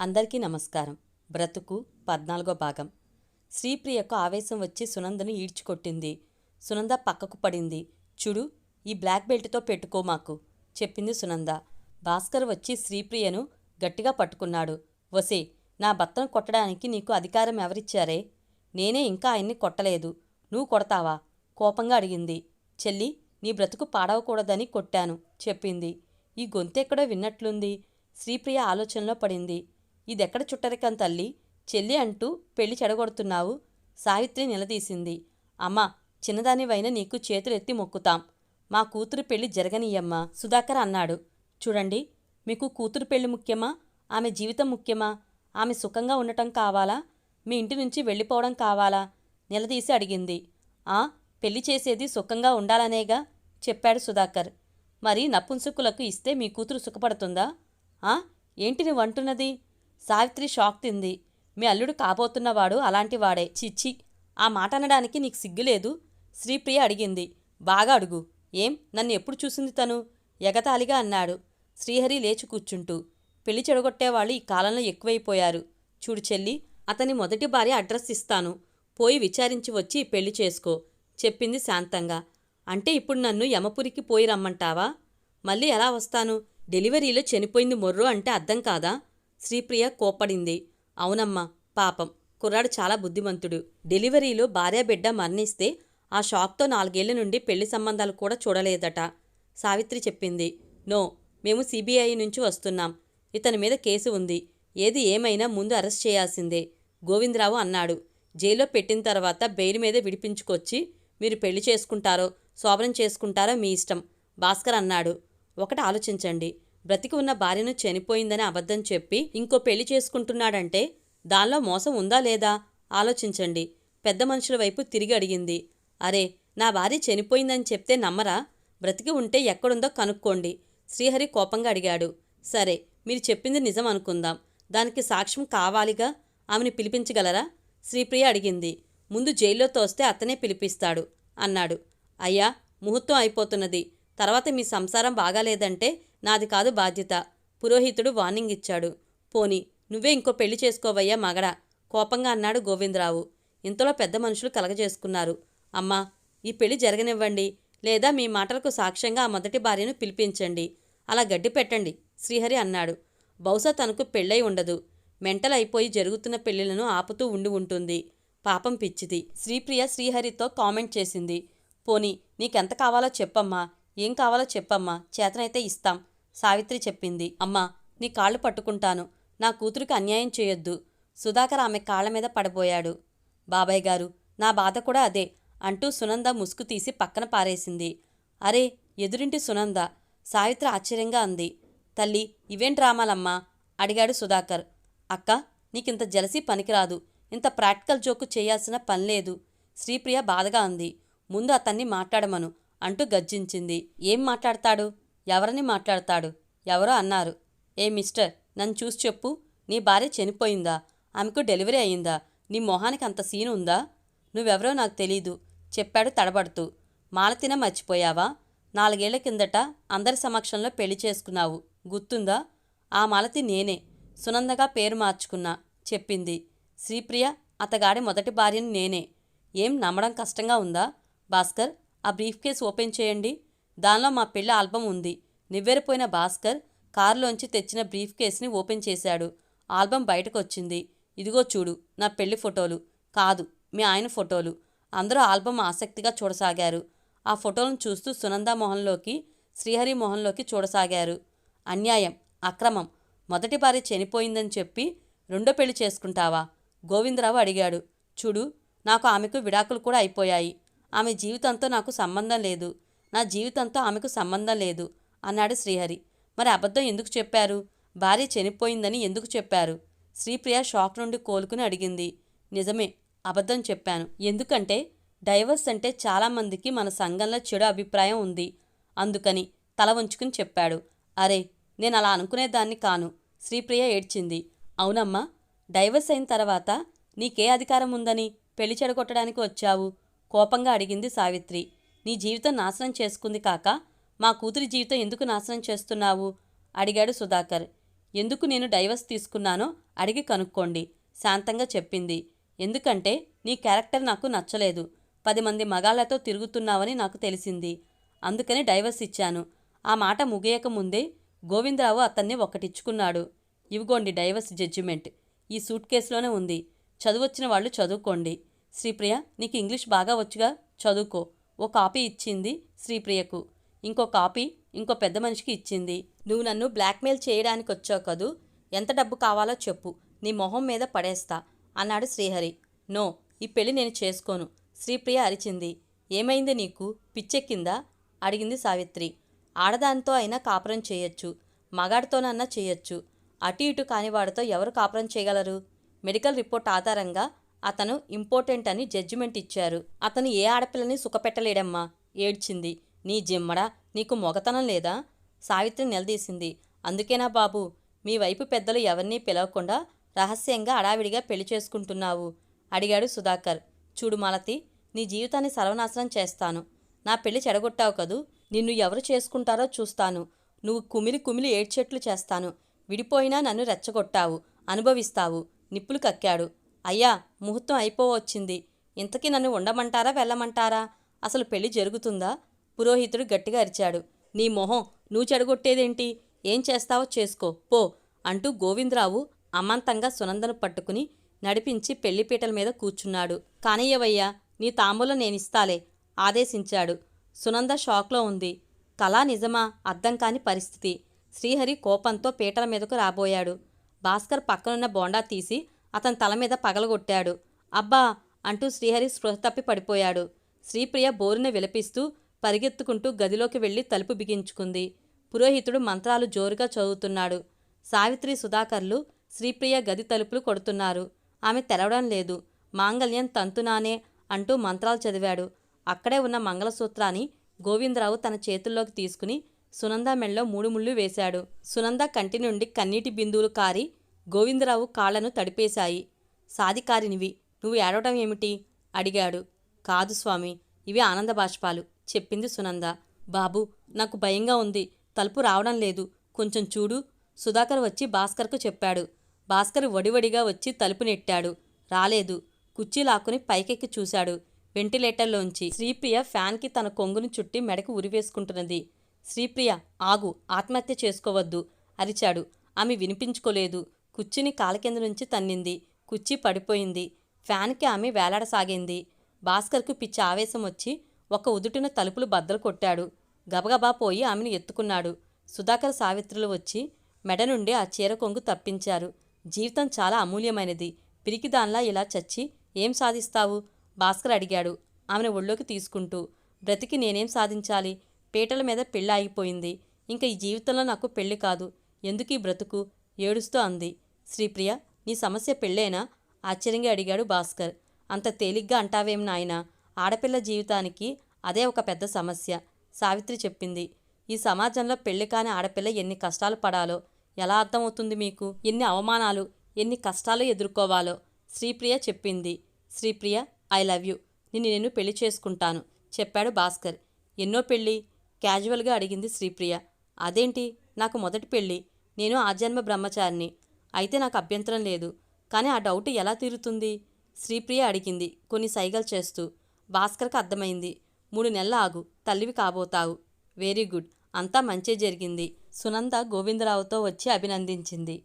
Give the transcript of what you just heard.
అందరికీ నమస్కారం. బ్రతుకు పద్నాలుగో భాగం. శ్రీప్రియకు ఆవేశం వచ్చి సునందను ఈడ్చుకొట్టింది. సునంద పక్కకు పడింది. చూడు ఈ బ్లాక్ బెల్ట్తో పెట్టుకో మాకు చెప్పింది సునంద. భాస్కర్ వచ్చి శ్రీప్రియను గట్టిగా పట్టుకున్నాడు. వసే నా భర్తను కొట్టడానికి నీకు అధికారం ఎవరిచ్చారే? నేనే ఇంకా ఆయన్ని కొట్టలేదు. నువ్వు కొడతావా? కోపంగా అడిగింది. చెల్లి నీ బ్రతుకు పాడవకూడదని కొట్టాను చెప్పింది. ఈ గొంతెక్కడో విన్నట్లుంది? శ్రీప్రియ ఆలోచనలో పడింది. ఇదెక్కడ చుట్టరికం తల్లి? చెల్లి అంటూ పెళ్ళి చెడగొడుతున్నావు. సావిత్రి నిలదీసింది. అమ్మా చిన్నదానివైన నీకు చేతులెత్తి మొక్కుతాం. మా కూతురు పెళ్ళి జరగనీయమ్మా సుధాకర్ అన్నాడు. చూడండి మీకు కూతురు పెళ్ళి ముఖ్యమా? ఆమె జీవితం ముఖ్యమా? ఆమె సుఖంగా ఉండటం కావాలా? మీ ఇంటి నుంచి వెళ్ళిపోవడం కావాలా? నిలదీసి అడిగింది. ఆ పెళ్ళి చేసేది సుఖంగా ఉండాలనేగా? చెప్పాడు సుధాకర్. మరి నపుంసుకులకు ఇస్తే మీ కూతురు సుఖపడుతుందా? ఆ ఏంటి నువ్వు అంటున్నది సావిత్రి షాక్ తింది. మీ అల్లుడు కాబోతున్నవాడు అలాంటివాడే చిచ్చి. ఆ మాట అనడానికి నీకు సిగ్గులేదు? శ్రీప్రియ అడిగింది. బాగా అడుగు. ఏం? నన్ను ఎప్పుడు చూసింది తను? ఎగతాళిగా అన్నాడు. శ్రీహరి లేచి కూర్చుంటూ. పెళ్ళి చెడగొట్టేవాళ్ళు ఈ కాలంలో ఎక్కువైపోయారు. చూడు చెల్లి అతని మొదటి భార్య అడ్రస్ ఇస్తాను. పోయి విచారించి వచ్చి పెళ్ళి చేసుకో. చెప్పింది శాంతంగా. అంటే ఇప్పుడు నన్ను యమపురికి పోయి రమ్మంటావా? మళ్ళీ ఎలా వస్తాను? డెలివరీలో చనిపోయింది మొర్రో అంటే అర్థం కాదా? శ్రీప్రియ కోప్పడింది. అవునమ్మా పాపం. కుర్రాడు చాలా బుద్ధిమంతుడు. డెలివరీలో భార్యాబిడ్డ మరణిస్తే ఆ షాక్తో నాలుగేళ్ళ నుండి పెళ్ళి సంబంధాలు కూడా చూడలేదట. సావిత్రి చెప్పింది. నో మేము సిబిఐ నుంచి వస్తున్నాం. ఇతని మీద కేసు ఉంది. ఏది ఏమైనా ముందు అరెస్ట్ చేయాల్సిందే గోవిందరావు అన్నాడు. జైల్లో పెట్టిన తర్వాత బెయిల్ మీదే విడిపించుకొచ్చి మీరు పెళ్ళి చేసుకుంటారో శోభనం చేసుకుంటారో మీ ఇష్టం భాస్కర్ అన్నాడు. ఒకటి ఆలోచించండి. బ్రతికి ఉన్న భార్యను చనిపోయిందని అబద్ధం చెప్పి ఇంకో పెళ్ళి చేసుకుంటున్నాడంటే దానిలో మోసం ఉందా లేదా? ఆలోచించండి. పెద్ద మనుషుల వైపు తిరిగి అడిగింది. అరే నా భార్య చనిపోయిందని చెప్తే నమ్మరా? బ్రతికి ఉంటే ఎక్కడుందో కనుక్కోండి. శ్రీహరి కోపంగా అడిగాడు. సరే మీరు చెప్పింది నిజం అనుకుందాం. దానికి సాక్ష్యం కావాలిగా? ఆమెను పిలిపించగలరా? శ్రీప్రియ అడిగింది. ముందు జైల్లో తోస్తే అతనే పిలిపిస్తాడు అన్నాడు. అయ్యా ముహూర్తం అయిపోతున్నది. తర్వాత మీ సంసారం బాగాలేదంటే నాది కాదు బాధ్యత. పురోహితుడు వార్నింగ్ ఇచ్చాడు. పోని నువ్వే ఇంకో పెళ్ళి చేసుకోవయ్యా మగడా? కోపంగా అన్నాడు గోవిందరావు. ఇంతలో పెద్ద మనుషులు కలగజేసుకున్నారు. అమ్మా ఈ పెళ్ళి జరగనివ్వండి లేదా మీ మాటలకు సాక్ష్యంగా ఆ మొదటి భార్యను పిలిపించండి. అలా గడ్డి పెట్టండి శ్రీహరి అన్నాడు. బహుశా తనకు పెళ్ళై ఉండదు. మెంటల్ అయిపోయి జరుగుతున్న పెళ్ళిలను ఆపుతూ ఉండి ఉంటుంది. పాపం పిచ్చిది. శ్రీప్రియ శ్రీహరితో కామెంట్ చేసింది. పోనీ నీకెంత కావాలో చెప్పమ్మా. ఏం కావాలో చెప్పమ్మా. చేతనైతే ఇస్తాం. సావిత్రి చెప్పింది. అమ్మా నీ కాళ్ళు పట్టుకుంటాను. నా కూతురికి అన్యాయం చేయొద్దు. సుధాకర్ ఆమె కాళ్ళ మీద పడబోయాడు. బాబాయ్ గారు నా బాధ కూడా అదే అంటూ సునంద ముసుగు తీసి పక్కన పారేసింది. అరే ఎదురింటి సునంద సావిత్రి ఆశ్చర్యంగా అంది. తల్లి ఇవేం డ్రామాలమ్మా? అడిగాడు సుధాకర్. అక్క నీకింత జలసి పనికిరాదు. ఇంత ప్రాక్టికల్ జోకు చేయాల్సిన పనిలేదు శ్రీప్రియ బాధగా అంది. ముందు అతన్ని మాట్లాడమను అంటూ గర్జించింది. ఏం మాట్లాడతాడు? ఎవరిని మాట్లాడతాడు? ఎవరో అన్నారు. ఏ మిస్టర్ నన్ను చూసి చెప్పు. నీ భార్య చనిపోయిందా? ఆమెకు డెలివరీ అయిందా? నీ మొహానికి అంత సీన్ ఉందా? నువ్వెవరో నాకు తెలీదు. చెప్పాడు తడబడుతూ. మాలతిన మర్చిపోయావా? నాలుగేళ్ళ కిందట అందరి సమక్షంలో పెళ్ళి చేసుకున్నావు. గుర్తుందా? ఆ మాలతి నేనే. సునందగా పేరు మార్చుకున్నా. చెప్పింది. శ్రీప్రియ అతగాడి మొదటి భార్యని నేనే. ఏం నమ్మడం కష్టంగా ఉందా? భాస్కర్ ఆ బ్రీఫ్ కేస్ ఓపెన్ చేయండి. దానిలో మా పెళ్ళి ఆల్బమ్ ఉంది. నివ్వెరపోయిన భాస్కర్ కారులోంచి తెచ్చిన బ్రీఫ్ కేస్ని ఓపెన్ చేశాడు. ఆల్బమ్ బయటకు వచ్చింది ఇదిగో చూడు నా పెళ్ళి ఫోటోలు. కాదు మీ ఆయన ఫోటోలు. అందరూ ఆల్బమ్ ఆసక్తిగా చూడసాగారు. ఆ ఫోటోలను చూస్తూ సునంద మోహన్లోకి శ్రీహరి మోహన్లోకి చూడసాగారు. అన్యాయం అక్రమం. మొదటి భార్య చనిపోయిందని చెప్పి రెండో పెళ్ళి చేసుకుంటావా? గోవిందరావు అడిగాడు. చూడు నాకు ఆమెకు విడాకులు కూడా అయిపోయాయి. ఆమె జీవితంతో నాకు సంబంధం లేదు. నా జీవితంతో ఆమెకు సంబంధం లేదు అన్నాడు శ్రీహరి. మరి అబద్ధం ఎందుకు చెప్పారు? భార్య చనిపోయిందని ఎందుకు చెప్పారు? శ్రీప్రియ షాక్ నుండి కోలుకుని అడిగింది. నిజమే అబద్ధం చెప్పాను. ఎందుకంటే డైవర్స్ అంటే చాలామందికి మన సంఘంలో చెడు అభిప్రాయం ఉంది. అందుకని తల వంచుకుని చెప్పాడు. అరే నేను అలా అనుకునేదాన్ని కాను శ్రీప్రియ ఏడ్చింది. అవునమ్మా డైవర్స్ అయిన తర్వాత నీకే అధికారం ఉందని పెళ్ళి చెడగొట్టడానికి వచ్చావు? కోపంగా అడిగింది సావిత్రి. నీ జీవితం నాశనం చేసుకుంది కాక మా కూతురి జీవితం ఎందుకు నాశనం చేస్తున్నావు? అడిగాడు సుధాకర్. ఎందుకు నేను డైవర్స్ తీసుకున్నానో అడిగి కనుక్కోండి శాంతంగా చెప్పింది. ఎందుకంటే నీ క్యారెక్టర్ నాకు నచ్చలేదు. పది మంది మగాళ్ళతో తిరుగుతున్నావని నాకు తెలిసింది. అందుకని డైవర్స్ ఇచ్చాను. ఆ మాట ముగియక ముందే గోవిందరావు అతన్ని ఒకటిచ్చుకున్నాడు ఇవిగోండి డైవర్స్ జడ్జిమెంట్. ఈ సూట్ కేసులోనే ఉంది. చదువొచ్చిన వాళ్ళు చదువుకోండి. శ్రీప్రియ నీకు ఇంగ్లీష్ బాగా వచ్చుగా? చదువుకో. ఓ కాపీ ఇచ్చింది శ్రీప్రియకు. ఇంకో కాపీ ఇంకో పెద్ద మనిషికి ఇచ్చింది. నువ్వు నన్ను బ్లాక్మెయిల్ చేయడానికి వచ్చావు కదూ? ఎంత డబ్బు కావాలో చెప్పు. నీ మొహం మీద పడేస్తా అన్నాడు శ్రీహరి. నో ఈ పెళ్ళి నేను చేసుకోను. శ్రీప్రియ అరిచింది. ఏమైంది నీకు? పిచ్చెక్కిందా? అడిగింది సావిత్రి. ఆడదానితో అయినా కాపురం చేయొచ్చు. మగాడితోనన్నా చేయొచ్చు. అటు ఇటు కానివాడితో ఎవరు కాపురం చేయగలరు? మెడికల్ రిపోర్ట్ ఆధారంగా అతను ఇంపార్టెంట్ అని జడ్జిమెంట్ ఇచ్చారు. అతను ఏ ఆడపిల్లని సుఖపెట్టలేడమ్మా? ఏడ్చింది. నీ జిమ్మడా? నీకు మొగతనం లేదా? సావిత్రి నిలదీసింది. అందుకేనా బాబు? మీ వైపు పెద్దలు ఎవరినీ పిలవకుండా రహస్యంగా అడావిడిగా పెళ్ళి చేసుకుంటున్నావు? అడిగాడు సుధాకర్. చూడు మాలతి నీ జీవితాన్ని సర్వనాశనం చేస్తాను. నా పెళ్ళి చెడగొట్టావు కదూ? నిన్ను ఎవరు చేసుకుంటారో చూస్తాను. నువ్వు కుమిలి కుమిలి ఏడ్చెట్లు చేస్తాను. విడిపోయినా నన్ను రెచ్చగొట్టావు. అనుభవిస్తావు. నిప్పులు కక్కాడు. అయ్యా ముహూర్తం అయిపోవచ్చింది. ఇంతకీ నన్ను ఉండమంటారా వెళ్ళమంటారా? అసలు పెళ్ళి జరుగుతుందా? పురోహితుడు గట్టిగా అరిచాడు. నీ మొహం నువ్వు చెడగొట్టేదేంటి? ఏం చేస్తావో చేసుకో. పో అంటూ గోవిందరావు అమాంతంగా సునందను పట్టుకుని నడిపించి పెళ్ళిపీటల మీద కూర్చున్నాడు. కానయ్యవయ్యా నీ తాంబూలం నేనిస్తాలే ఆదేశించాడు. సునంద షాక్లో ఉంది. కళా నిజమా? అర్థం కాని పరిస్థితి. శ్రీహరి కోపంతో పీటల మీదకు రాబోయాడు. భాస్కర్ పక్కనున్న బోండా తీసి అతని తల మీద పగలగొట్టాడు. అబ్బా! అంటూ శ్రీహరి స్పృహ తప్పి పడిపోయాడు. శ్రీప్రియ బోరున విలపిస్తూ పరిగెత్తుకుంటూ గదిలోకి వెళ్ళి తలుపు బిగించుకుంది. పురోహితుడు మంత్రాలు జోరుగా చదువుతున్నాడు. సావిత్రి సుధాకర్లు శ్రీప్రియ గది తలుపులు కొడుతున్నారు. ఆమె తెరవడం లేదు. మాంగళ్యం తంతునానే అంటూ మంత్రాలు చదివాడు. అక్కడే ఉన్న మంగళసూత్రాన్ని గోవిందరావు తన చేతుల్లోకి తీసుకుని సునంద మెళ్ళలో మూడు ముళ్ళు వేశాడు. సునంద కంటి నుండి కన్నీటి బిందువులు కారి గోవిందరావు కాళ్ళను తడిపేశాయి. సాధికారినివి. నువ్వు ఏడవటం ఏమిటి అడిగాడు. కాదు స్వామి ఇవి ఆనంద బాష్పాలు చెప్పింది సునంద. బాబు నాకు భయంగా ఉంది. తలుపు రావడం లేదు. కొంచెం చూడు సుధాకర్ వచ్చి భాస్కర్కు చెప్పాడు. భాస్కర్ వడివడిగా వచ్చి తలుపు నెట్టాడు. రాలేదు. కుర్చీ లాక్కుని పైకెక్కి చూశాడు. వెంటిలేటర్లోంచి శ్రీప్రియ ఫ్యాన్కి తన కొంగును చుట్టి మెడకు ఉరివేసుకుంటున్నది శ్రీప్రియ ఆగు. ఆత్మహత్య చేసుకోవద్దు అరిచాడు. ఆమె వినిపించుకోలేదు. కుర్చీని కాల కింద నుంచి తన్నింది. కుర్చీ పడిపోయింది. ఫ్యాన్కి ఆమె వేలాడసాగింది. భాస్కర్కు పిచ్చి ఆవేశం వచ్చి ఒక ఉదుటిన తలుపులు బద్దలు కొట్టాడు. గబగబా పోయి ఆమెను ఎత్తుకున్నాడు. సుధాకర్ సావిత్రులు వచ్చి మెడ నుండి ఆ చీర కొంగు తప్పించారు. జీవితం చాలా అమూల్యమైనది. పిరికిదాన్లా ఇలా చచ్చి ఏం సాధిస్తావు? భాస్కర్ అడిగాడు. ఆమెను ఒళ్ళోకి తీసుకుంటూ బ్రతికి నేనేం సాధించాలి? పీటల మీద పెళ్ళి ఆగిపోయింది. ఇంకా ఈ జీవితంలో నాకు పెళ్ళి కాదు. ఎందుకీ బ్రతుకు? ఏడుస్తూ అంది. శ్రీప్రియ నీ సమస్య పెళ్ళేనా ఆశ్చర్యంగా అడిగాడు భాస్కర్. అంత తేలిగ్గా అంటావేం నాయనా? ఆడపిల్ల జీవితానికి అదే ఒక పెద్ద సమస్య సావిత్రి చెప్పింది. ఈ సమాజంలో పెళ్ళి కాని ఆడపిల్ల ఎన్ని కష్టాలు పడాలో ఎలా అర్థమవుతుంది మీకు? ఎన్ని అవమానాలు ఎన్ని కష్టాలు ఎదుర్కోవాలో? శ్రీప్రియ చెప్పింది. Sripriya I love you. నిన్ను నేను పెళ్ళి చేసుకుంటాను చెప్పాడు భాస్కర్. ఎన్నో పెళ్ళి క్యాజువల్గా అడిగింది శ్రీప్రియ. అదేంటి? నాకు మొదటి పెళ్ళి. నేను ఆజన్మ బ్రహ్మచారిని. అయితే నాకు అభ్యంతరం లేదు. కానీ ఆ డౌట్ ఎలా తీరుతుంది? శ్రీప్రియ అడిగింది కొన్ని సైగలు చేస్తూ. భాస్కర్కి అర్థమైంది. మూడు నెలలు ఆగు. తల్లివి కాబోతావు. Very good. అంతా మంచే జరిగింది. సునంద గోవిందరావుతో వచ్చి అభినందించింది.